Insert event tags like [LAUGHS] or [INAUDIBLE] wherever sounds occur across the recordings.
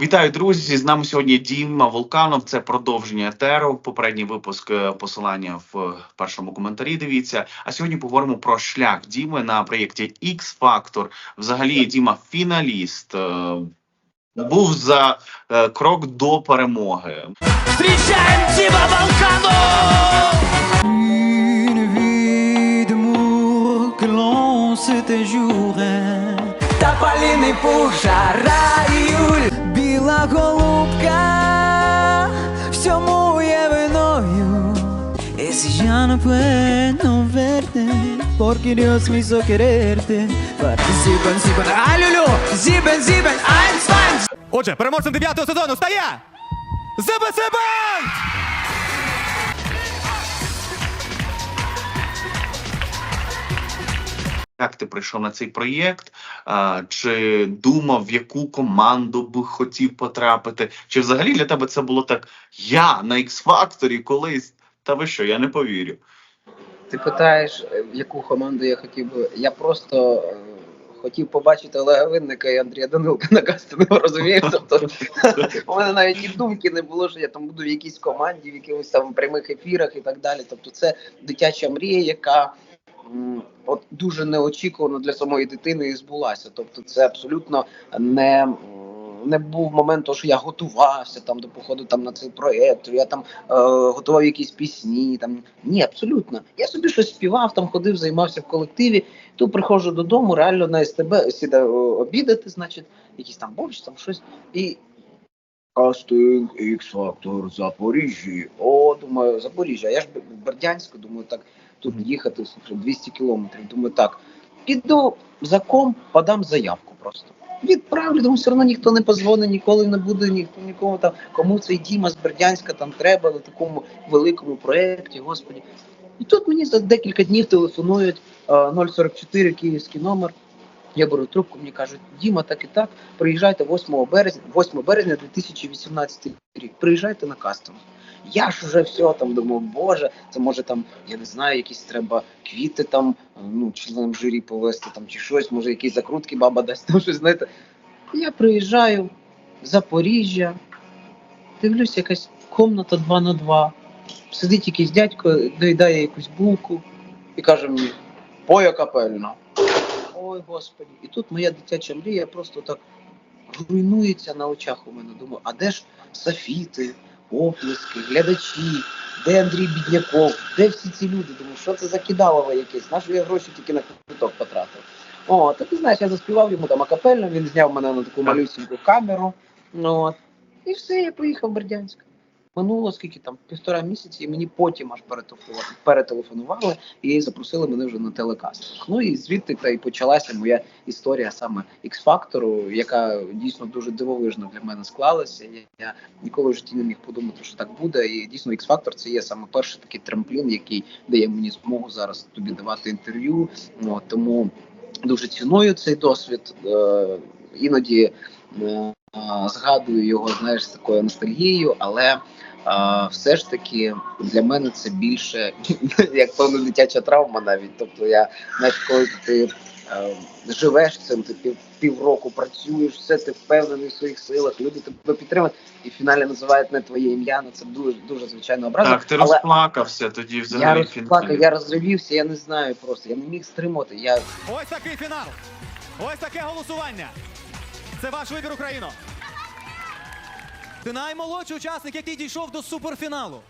Вітаю, друзі! З нами сьогодні Діма Волканов. Це продовження етеру. Попередній випуск е, посилання в першому коментарі. Дивіться. А сьогодні поговоримо про шлях Діми на проєкті X Factor. Взагалі, Діма фіналіст. е, Був за е, крок до перемоги. D'amour que l'on Та паліний пух, жара Біла голубка всьому є виною. Y si ya no puedo verte Porque Dios me hizo quererte Participan, sipan, алюлю Зібен, зібен, eins Отже, переможцем дев'ятого сезону стає ЗБС Банд! Як ти прийшов на цей проєкт? Чи думав, в яку команду би хотів потрапити? Чи взагалі для тебе це було так? Я на X Factor колись? Та ви що, я не повірю. Ти питаєш, е, в яку команду я хотів би. Я просто е, хотів побачити Олега Винника і Андрія Данилка на кастингу, розумієш? Тобто [LAUGHS] у мене навіть і думки не було, що я там буду в якійсь команді, в якихось там прямих ефірах і так далі. Тобто, це дитяча мрія, яка от дуже неочікувано для самої дитини і збулася. Тобто, це абсолютно не. Не був момент, того, що я готувався там до походу там на цей проєкт, я там е, готував якісь пісні. Там ні, абсолютно. Я собі щось співав, там ходив, займався в колективі. Тут приходжу додому, реально на СТБ сідаю е, обідати, значить, якийсь там борщ, там щось. І кастинг Factor Запоріжжі. О, думаю, Запоріжжя. Я ж Бердянську, думаю, так тут їхати 200 кілометрів. Думаю, так. Піду за ком, подам заявку просто. Відправлю, тому все одно ніхто не позвонить, ніколи не буде, ніхто нікому там, кому цей Діма з Бердянська там треба на такому великому проєкті, господі. І тут мені за декілька днів телефонують е, 044 київський номер. Я беру трубку, мені кажуть, Діма, так і так, приїжджайте 8 березня, 8 березня 2018 рік. Приїжджайте на кастинг. Я ж уже все там думаю, боже, це може там, я не знаю, якісь треба квіти там, ну, членам журі повести там чи щось, може якісь закрутки баба дасть, там [LAUGHS] щось, знаєте. Я приїжджаю в Запоріжжя, дивлюсь, якась комната 2 на 2. Сидить якийсь дядько, доїдає якусь булку і каже мені: Поя капельно. Ой, господі. І тут моя дитяча мрія просто так руйнується на очах у мене. Думаю, а де ж Софіти, оплески, глядачі, де Андрій Бідняков, де всі ці люди? Думаю, що це за кидалово якесь? На що я гроші тільки на квиток потратив? О, та ти знаєш, я заспівав йому там акапельно, він зняв мене на таку малюсіньку камеру. Ну, от. І все, я поїхав в Бердянськ. Минуло скільки там півтора місяці, і мені потім аж перетелефонували, і запросили мене вже на телекастинг. Ну і звідти та й почалася моя історія саме X-фактору, яка дійсно дуже дивовижно для мене склалася. Я, я ніколи в житті не міг подумати, що так буде. І дійсно X-фактор це є саме перший такий трамплін, який дає мені змогу зараз тобі давати інтерв'ю. Ну, тому дуже ціную цей досвід. Е, іноді е, згадую його, знаєш, з такою ностальгією, але а, все ж таки для мене це більше [LAUGHS] як певна дитяча травма навіть. Тобто я знаєш, коли ти живеш цим, ти пів, півроку працюєш, все ти впевнений в своїх силах, люди тебе підтримують, і в фіналі називають не твоє ім'я. Ну це дуже дуже звичайно образа. Так, ти але розплакався тоді я взагалі. розплакав, я розривівся, я не знаю просто. Я не міг стримати. Я Ось такий фінал. Ось таке голосування. Це ваш вибір, Україно. Ти наймолодший учасник, який дійшов до суперфіналу.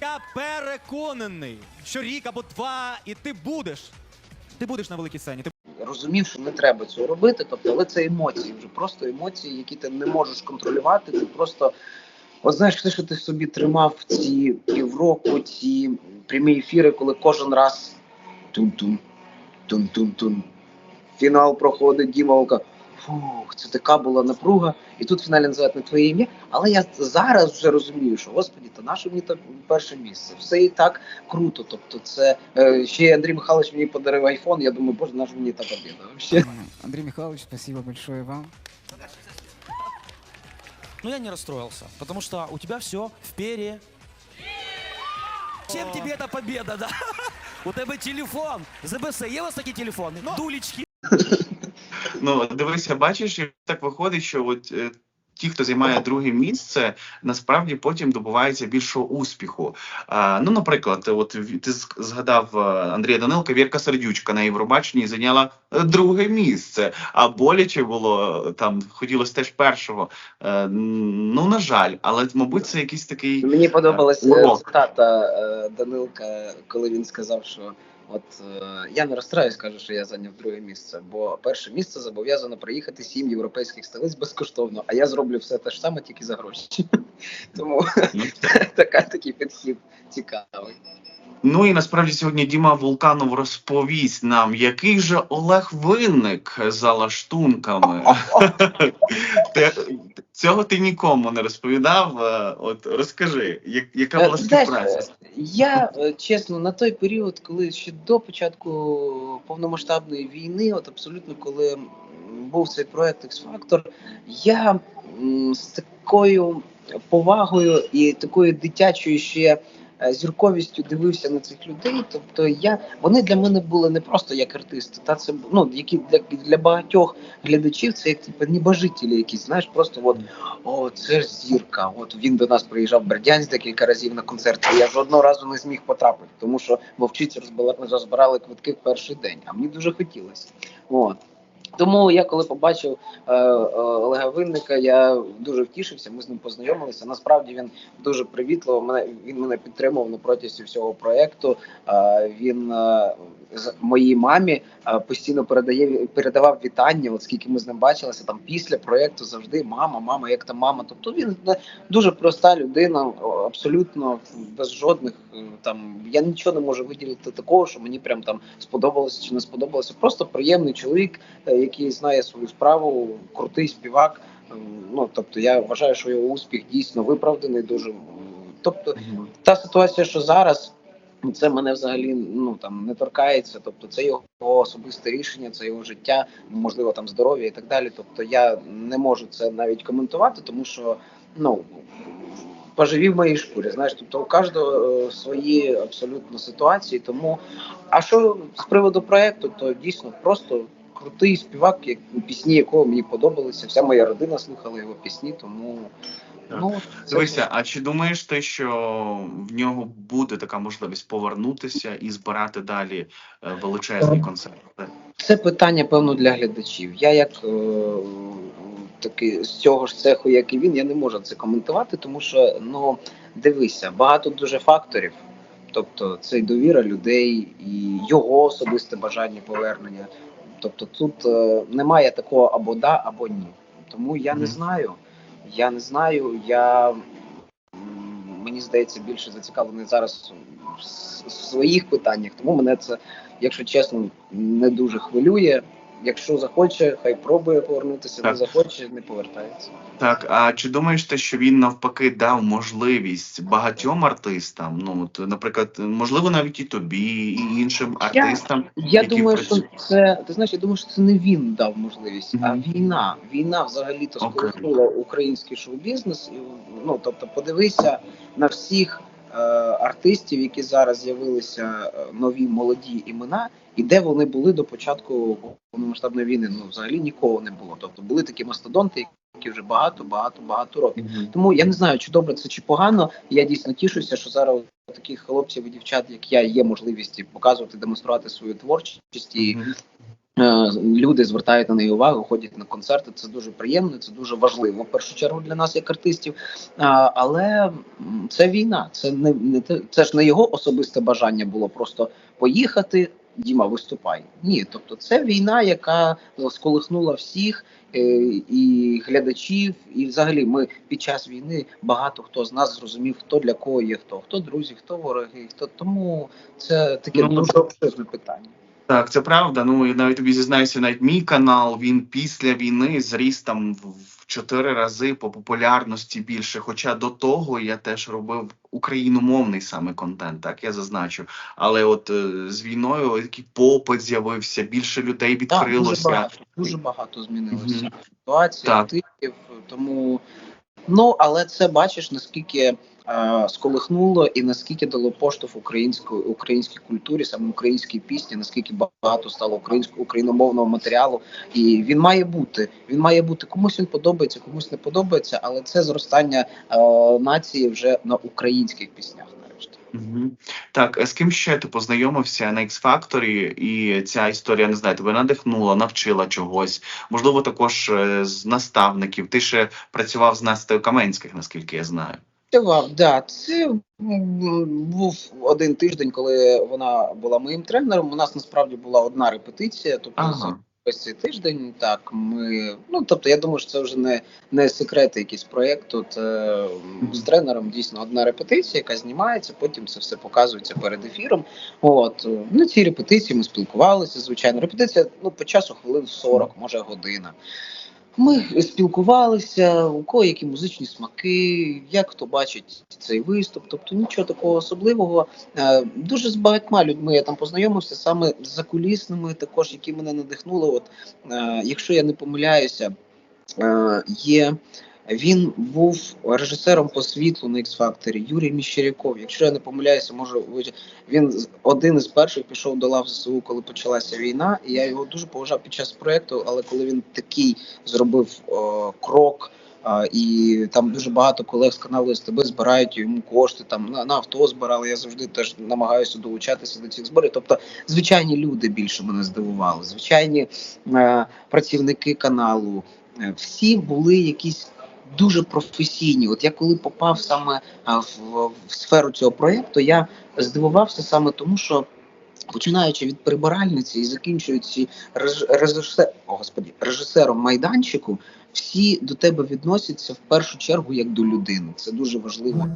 Я переконаний, що рік або два, і ти будеш. Ти будеш на великій сцені. Ти розумів, що не треба цього робити. Тобто, але це емоції, вже просто емоції, які ти не можеш контролювати. Ти просто от знаєш, все, що ти собі тримав ці півроку, ці прямі ефіри, коли кожен раз тун-тун, тун-тун-тун. Фінал проходить Діма Волка. Фух, це така була напруга, і тут в фіналі називають не твоє ім'я. Але я зараз вже розумію, що господі, та наше мені так перше місце. Все і так круто. Тобто, це е, ще Андрій Михайлович мені подарив айфон. Я думаю, боже, наш мені та побіда. Андрей Михайлович, спасибо большое вам. Но я не расстроился, потому что у тебя все в пере. Чем тебе эта победа, да? [LAUGHS] У тебе телефон. ЗБС, є у вас такі телефони? Дулечки. [LAUGHS] Ну, дивися, бачиш, і так виходить, що от е, ті, хто займає друге місце, насправді потім добувається більшого успіху. А, ну, наприклад, от ти згадав е, Андрія Данилка, Вірка Сердючка на Євробаченні зайняла е, друге місце. А боляче було там, хотілося теж першого. Е, ну, на жаль, але мабуть, це якийсь такий. Мені подобалася цитата е, Данилка, коли він сказав, що от е, я не розстраюсь, кажу, що я зайняв друге місце, бо перше місце зобов'язано проїхати сім європейських столиць безкоштовно, а я зроблю все те ж саме, тільки за гроші. [LAUGHS] Тому Ну, [LAUGHS] така такий підхід цікавий. Ну і насправді сьогодні Діма Вулканов розповість нам, який же Олег винник за лаштунками. [LAUGHS] Цього ти нікому не розповідав. е, От розкажи, як- яка була Е, співпраця? Я е, чесно, на той період, коли ще до початку повномасштабної війни, от абсолютно коли був цей проект X-Factor, я з такою повагою і такою дитячою ще зірковістю дивився на цих людей. Тобто я вони для мене були не просто як артисти, та це ну які для, для багатьох глядачів це як типу небожителі якісь, знаєш, просто от о, це ж зірка. От він до нас приїжджав в Бердянськ декілька разів на концерт. Я жодного разу не зміг потрапити, тому що вовчиці розбирали квитки в перший день, а мені дуже хотілося. От. Тому я коли побачив е, е, Олега Винника, я дуже втішився. Ми з ним познайомилися. Насправді він дуже привітливо. Мене він мене підтримував на протязі всього проекту. Е, він е, моїй мамі е, постійно передає передавав вітання. От скільки ми з ним бачилися, там після проекту завжди мама, мама, як там мама. Тобто він дуже проста людина, абсолютно без жодних там. Я нічого не можу виділити такого, що мені прям там сподобалося чи не сподобалося. Просто приємний чоловік, який знає свою справу, крутий співак. Ем, Ну тобто, я вважаю, що його успіх дійсно виправданий. Дуже тобто, та ситуація, що зараз. Це мене взагалі ну там не торкається. Тобто, це його особисте рішення, це його життя, можливо, там здоров'я і так далі. Тобто, я не можу це навіть коментувати, тому що ну поживі в моїй шкурі. Знаєш, тобто у кожного е, свої абсолютно ситуації. Тому а що з приводу проекту, то дійсно просто крутий співак, як пісні, якого мені подобалися. Вся моя родина слухала його пісні, тому ну це Дивися, а чи думаєш ти, що в нього буде така можливість повернутися і збирати далі е, величезні концерти? Це питання, певно, для глядачів. Я як е, такий з цього ж цеху, як і він, я не можу це коментувати, тому що ну дивися, багато дуже факторів. Тобто це і довіра людей, і його особисте бажання повернення. Тобто тут е, немає такого або да, або ні. Тому я не знаю. Я не знаю. Я мені здається більше зацікавлений зараз в своїх питаннях. Тому мене це, якщо чесно, не дуже хвилює. Якщо захоче, хай пробує повернутися, не захоче, не повертається. Так, а чи думаєш ти, що він навпаки дав можливість багатьом артистам? Ну, от, наприклад, можливо, навіть і тобі, і іншим артистам. Я які думаю, що це ти знаєш, я думаю, що це не він дав можливість, а війна. Війна взагалі-то Окей. сколихнула український шоу-бізнес. І, Ну тобто, подивися на всіх артистів, які зараз з'явилися е, нові молоді імена, і де вони були до початку повномасштабної війни. Ну взагалі нікого не було. Тобто були такі мастодонти, які вже багато, багато, багато років. Мгм. Тому я не знаю, чи добре це чи погано. Я дійсно тішуся, що зараз у таких хлопців і дівчат, як я, є можливість показувати, демонструвати свою творчість, і Мгм. е, люди звертають на неї увагу, ходять на концерти. Це дуже приємно, це дуже важливо в першу чергу для нас, як артистів. Але це війна, це не, не це ж не його особисте бажання було просто поїхати. Діма, виступай. Ні, тобто це війна, яка сколихнула всіх е, і глядачів, і взагалі ми під час війни багато хто з нас зрозумів, хто для кого є хто, хто друзі, хто вороги, хто тому це таке Ну, дуже обширне питання. Так, це правда. Ну і навіть тобі зізнаюся, навіть мій канал він після війни зріс там в чотири рази по популярності більше. Хоча до того я теж робив україномовний саме контент, так я зазначу. Але от е, з війною такий попит з'явився, більше людей Так, дуже відкрилося. багато, дуже багато змінилося Мгм. ситуація, Так. тому Ну але це бачиш наскільки. Е, Сколихнуло і наскільки дало поштовх української українській культурі, саме українській пісні, наскільки багато стало українського україномовного матеріалу, і він має бути. Він має бути комусь він подобається, комусь не подобається, але це зростання е, нації вже на українських піснях. Нарешті. Так, з ким ще ти познайомився на X Factor, і ця історія не знаю, тебе надихнула, навчила чогось. Можливо, також е, з наставників. Ти ще працював з Настею Каменських, наскільки я знаю. Працював, да. Це був один тиждень, коли вона була моїм тренером. У нас насправді була одна репетиція, тобто Ага. весь цей тиждень. Так, ми ну тобто, я думаю, що це вже не, не секрети, якийсь проєкт. Тут е, з тренером дійсно одна репетиція, яка знімається, потім це все показується перед ефіром. От е, на цій репетиції ми спілкувалися. Звичайно, репетиція ну по часу хвилин 40, може година. Ми спілкувалися, у кого які музичні смаки, як хто бачить цей виступ. Тобто нічого такого особливого. Е, Дуже з багатьма людьми я там познайомився, саме з закулісними, також які мене надихнули. От е, якщо я не помиляюся, е, є. Він був режисером по світлу на X Factor, Юрій Міщеряков. Якщо я не помиляюся, може ви- він один із перших пішов до лав ЗСУ, коли почалася війна. І я його дуже поважав під час проекту. Але коли він такий зробив о, крок. А, і там дуже багато колег з каналу СТБ збирають йому кошти. Там на, на авто збирали. Я завжди теж намагаюся долучатися до цих зборів. Тобто, звичайні люди більше мене здивували. Звичайні е, працівники каналу. Е, Всі були якісь дуже професійні. От я коли попав саме в, в сферу цього проєкту, я здивувався саме тому, що. Починаючи від прибиральниці і закінчуючи реж, режисер, о, господі, режисером майданчику, всі до тебе відносяться в першу чергу як до людини. Це дуже важливо.